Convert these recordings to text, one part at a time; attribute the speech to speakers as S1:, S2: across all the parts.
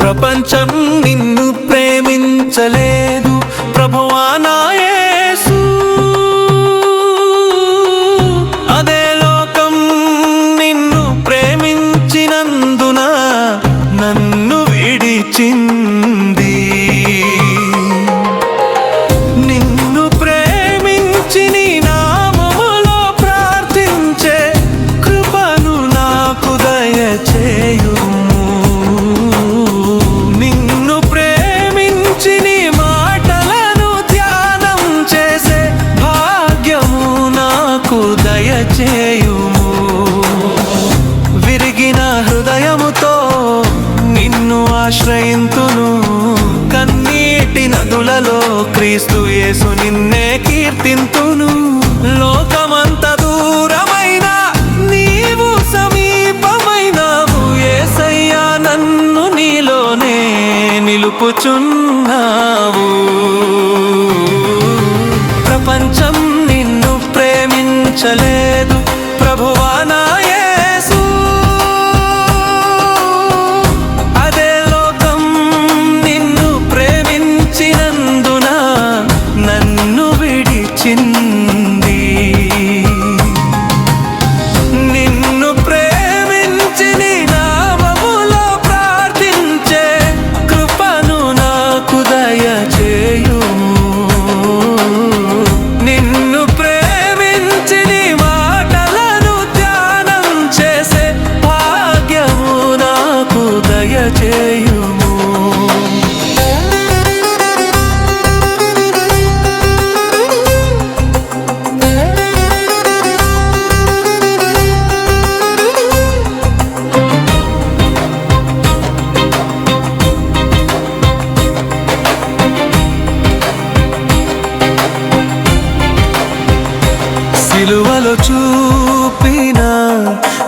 S1: ప్రపంచం నిన్ను ప్రేమించలేదు. ప్రభువా నాకు దయచేయుము. విరిగిన హృదయముతో నిన్ను ఆశ్రయింతును. కన్నీటి నదులలో క్రీస్తు యేసు నిన్నే కీర్తింతును. లోకమంత దూరమైన నీవు సమీపమైనావు. ఏసయ్యా నన్ను నీలోనే నిలుపుచున్నా ప్రేమించలేదు దయచేయుము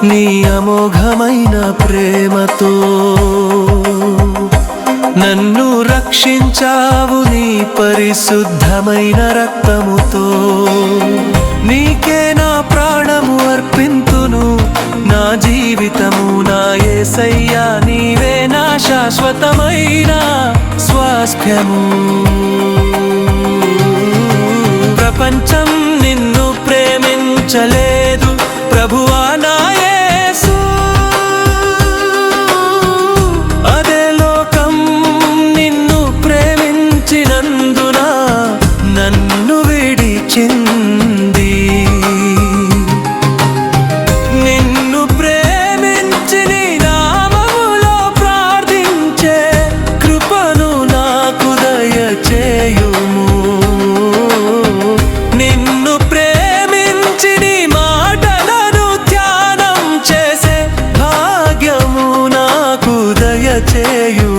S1: నీ అమోఘమైన ప్రేమతో నన్ను రక్షించావు నీ పరిశుద్ధమైన రక్తముతో. నీకే నా ప్రాణము అర్పింతును నా జీవితము నా ఏసయ్యా నీవే నా శాశ్వతమైన స్వాస్థ్యము. ప్రపంచం నిన్ను ప్రేమించలే దయచేయుము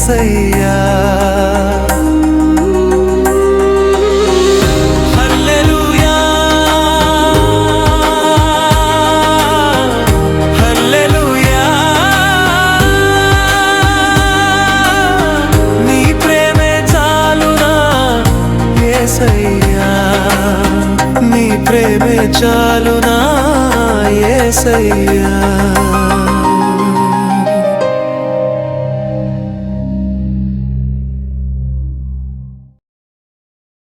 S1: యేసయ్యా హల్లెలూయా. హల్లెలూయా. నీ ప్రేమే చాలునా? యేసయ్యా